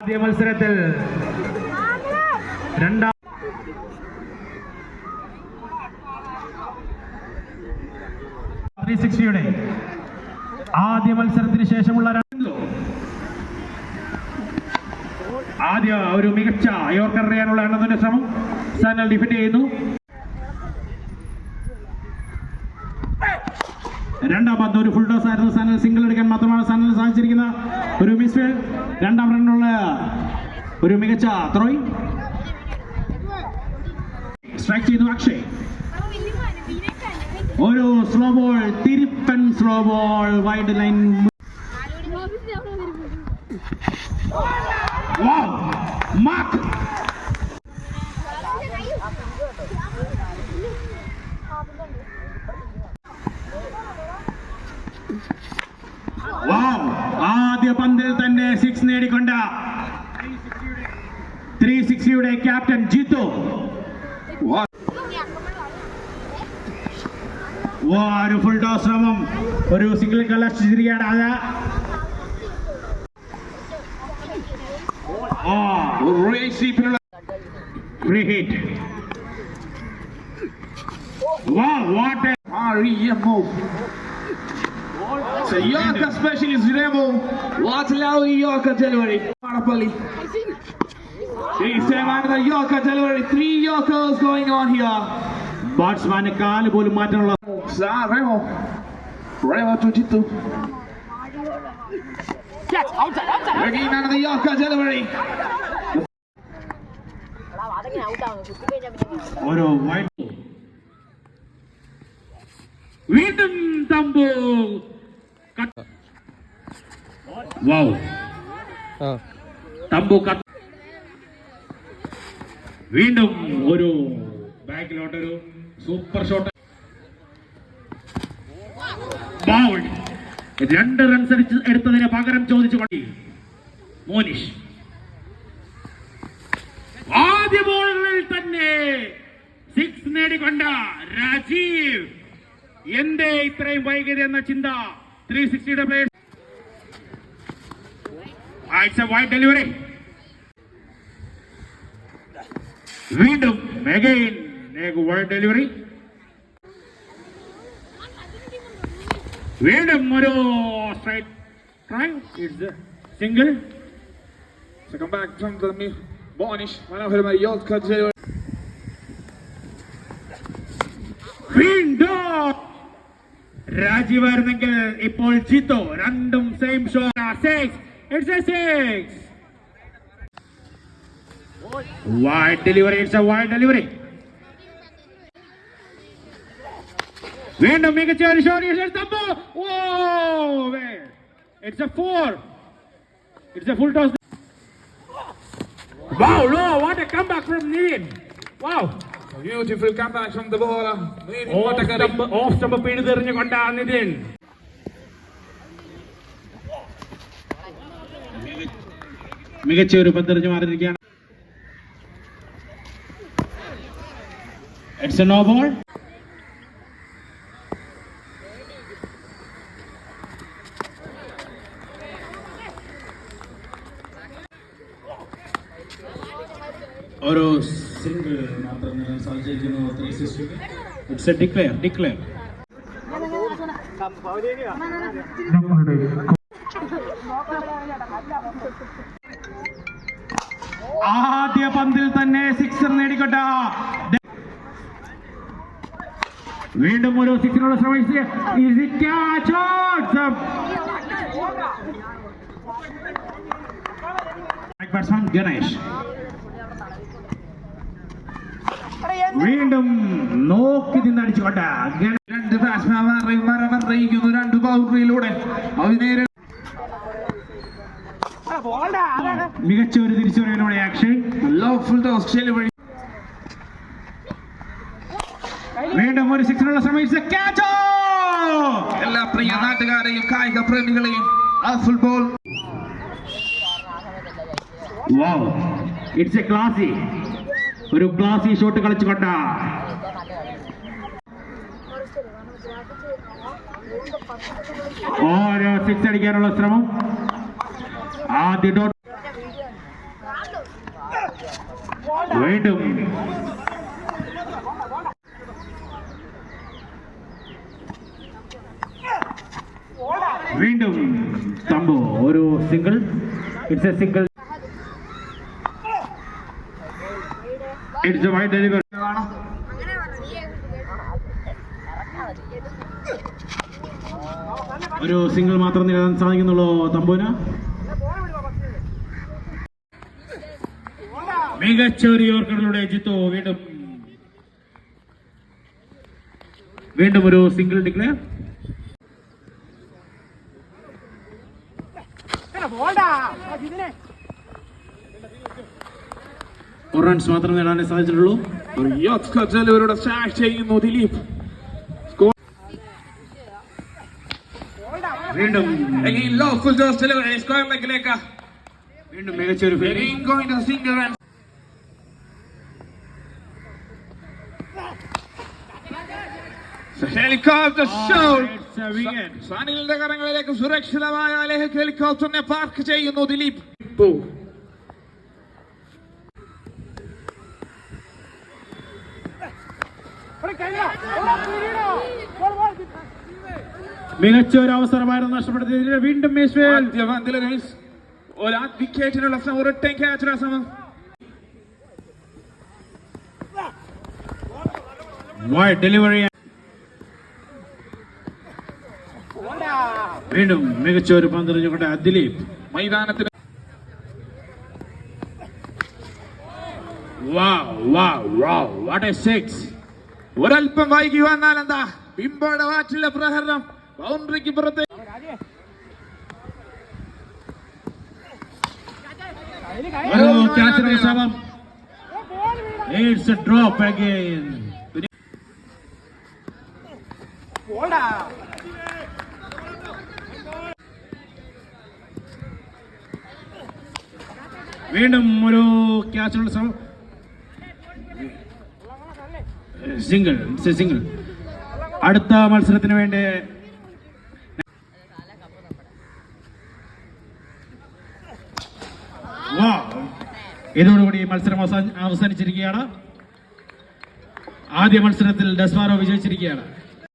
ആദ്യ മത്സരത്തിൽ രണ്ടാം ത്രീ സിക്സ്റ്റിയുടെ ആദ്യ മത്സരത്തിന് ശേഷമുള്ള ആദ്യ ഒരു മികച്ച യോർക്കർ അറിയാനുള്ള എണ്ണത്തിന്റെ ശ്രമം സനൽ ഡിഫിറ്റ് ചെയ്യുന്നു. രണ്ടാം പന്ത് ഒരു ഫുൾ ടോസ് ആയിരുന്നു. സനൽ സിംഗിൾ എടുക്കാൻ മാത്രമാണ് സനൽ സാധിച്ചിരിക്കുന്ന ഒരു മിസ് രണ്ടാം റണ്ണുള്ള ഒരു മികച്ച ത്രോയിങ് സ്ട്രൈക്ക് ചെയ്തു അക്ഷയ്. ഒരു slow ball തിരുപ്പൻ slow ball wide line mark wow ആദ്യ പന്തിൽ തന്നെ സിക്സ് നേടിക്കൊണ്ട് ത്രീ സിക്സ്റ്റിയുടെ ക്യാപ്റ്റൻ ജിത്തു. ഒരു ഫുൾ ടോസ് ശ്രമം. ഒരു സിംഗിൾ കലാശിച്ചിരിക്കുകയാണ് അത്. ആ. ഫ്രീ ഹിറ്റ് വാ what Remo. So Yorker specialist Remo. Allowing Yorker delivery? Marapalli. He's the Yorker delivery. Three Yorkers going on here. ബാറ്റ്സ്മാന് കാൽ പോലും മാറ്റാനുള്ള കുത്തി കഴിഞ്ഞാൽ പിന്നെ ഒരു വീണ്ടും തമ്പു വാവ് തമ്പു വീണ്ടും ഒരു ബാക്കിലോട്ടൊരു സൂപ്പർ ഷോട്ട്. ബൗൾ രണ്ട് റൺസ് അടിച്ച് എടുത്തതിന് പകരം ചോദിച്ചു പണി മോനിഷ്. ആദ്യ ബോളുകളിൽ തന്നെ സിക്സ് നേടിക്കൊണ്ട രാജീവ്. എന്തേ ഇത്രയും വൈകിയത് എന്ന ചിന്ത? Three സിക്സ്റ്റിയുടെ players it's a wide delivery വീണ്ടും അഗൈൻ വൈഡ് ഡെലിവറി വീണ്ടും ഒരു straight try it's single mi- Bonish. One of them Yorker delivery. വീണ്ടും രാജീവായിരുന്നെങ്കിൽ ഇപ്പോൾ ജിത്തോ രണ്ടും same show six it's a six wide delivery it's a wide delivery വീണ്ടും മികച്ച ഒരു shot Thambu oh it's a four it's a full toss Wow, no, what a comeback from Nivin. Wow. Beautiful comeback from the bowler. Off stump പിഴുതെറിഞ്ഞുകൊണ്ടാണ് Nitin മികച്ച ഒരു പന്തെറിഞ്ഞു മാറിയിരിക്കുകയാണ്. It's A no ball ഒരു മാത്രം നേടാൻ സാധിച്ചിരിക്കുന്നു. ത്രീ സിക്സ്റ്റിക്ക് ഇറ്റ്സ് എ ഡിക്ലെയർ ഡിക്ലെയർ ആദ്യ പന്തിൽ തന്നെ സിക്സർ നേടിക്കൊണ്ട വീണ്ടും ഒരു സിക്സിനോട് ശ്രമിച്ച് Batsman ഗണേഷ്. വീണ്ടും നോക്കി നിന്നടിച്ചുകൊണ്ട് രണ്ട് മരമറിയിക്കുന്നു രണ്ട് ബൗണ്ടറിയിലൂടെ അവർ നേരെ മികച്ച ഒരു തിരിച്ചുവരവിലൂടെ അക്ഷയ് ലോ ഫുൾ ഓസ്ട്രേലിയ വഴി. വീണ്ടും ഒരു സിക്സിനുള്ള ശ്രമിച്ച് ക്യാച്ച് എല്ലാ പ്രിയ നാട്ടുകാരെയും കായിക പ്രേമികളെയും ആ football wow it's a classy ഒരു ക്ലാസി ഷോട്ട് കളിച്ചുകൊണ്ട് ഓരോ സിക്സ് അടിക്കാനുള്ള ശ്രമം. ആദ്യ ഡോട്ട്. വീണ്ടും. വീണ്ടും തമ്പു ഒരു single it's a single it's my delivery ഒരു സിംഗിൾ മാത്രം നേടാൻ സാധിക്കുന്നുള്ളൂ തമ്പൂന മികച്ച ഒരു യോർക്കറിലൂടെ ജിത്തു വീണ്ടും. വീണ്ടും ഒരു സിംഗിൾ ഡിക്ലെയർ ഒരു റൺസ് മാത്രം നേടാനേ സാധിച്ചിട്ടുള്ളൂ ഒരു യോർക്കർ ഡെലിവറിയുടെ സ്റ്റാർട്ട് ചെയ്യുന്നു ദിലീപ് വീണ്ടും Again, low full dose delivery. Square ലെഗിലേക്ക് വീണ്ടും മികച്ച ഒരു fielding Again, going to the single run. So, helicopter shot. സനിലിന്റെ കരങ്ങളിലേക്ക് സുരക്ഷിതമായ ലേഹ് ഹെലികോപ്റ്ററിനെ പാർക്ക് ചെയ്യുന്നു ദിലീപ് മികച്ച ഒരു അവസരമായിരുന്നു നഷ്ടപ്പെടുത്തിയതിൽ വീണ്ടും വിക്കറ്റിനുള്ള ശ്രമം ഒരു റിട്ടേൺ ക്യാച്ചിനുള്ള ശ്രമം വൈഡ് ഡെലിവറി വീണ്ടും മികച്ച ഒരു പന്തെറിഞ്ഞുകൊണ്ട് ദിലീപ്. മൈതാനത്തിന് വാ വാ വാ വാട്ട് എ സിക്സ് ഒരല്പം വൈകി വന്നാൽ എന്താ? പിമ്പോടെ വാറ്റിലെ പ്രഹരണം ബൗണ്ടറിക്ക് പുറത്ത്. ശ്രമം ഇറ്റ്സ് എ ഡ്രോപ്പ് അഗൈൻ വീണ്ടും ഒരു ക്യാച്ചിനുള്ള ശ്രമം സിംഗിൾ സിംഗിൾ. അടുത്ത മത്സരത്തിന് വേണ്ടി. ഇതോടുകൂടി മത്സരം അവസാനിച്ചിരിക്കുകയാണ്. ആദ്യ മത്സരത്തിൽ ഡസ്വാറോ വിജയിച്ചിരിക്കുകയാണ്.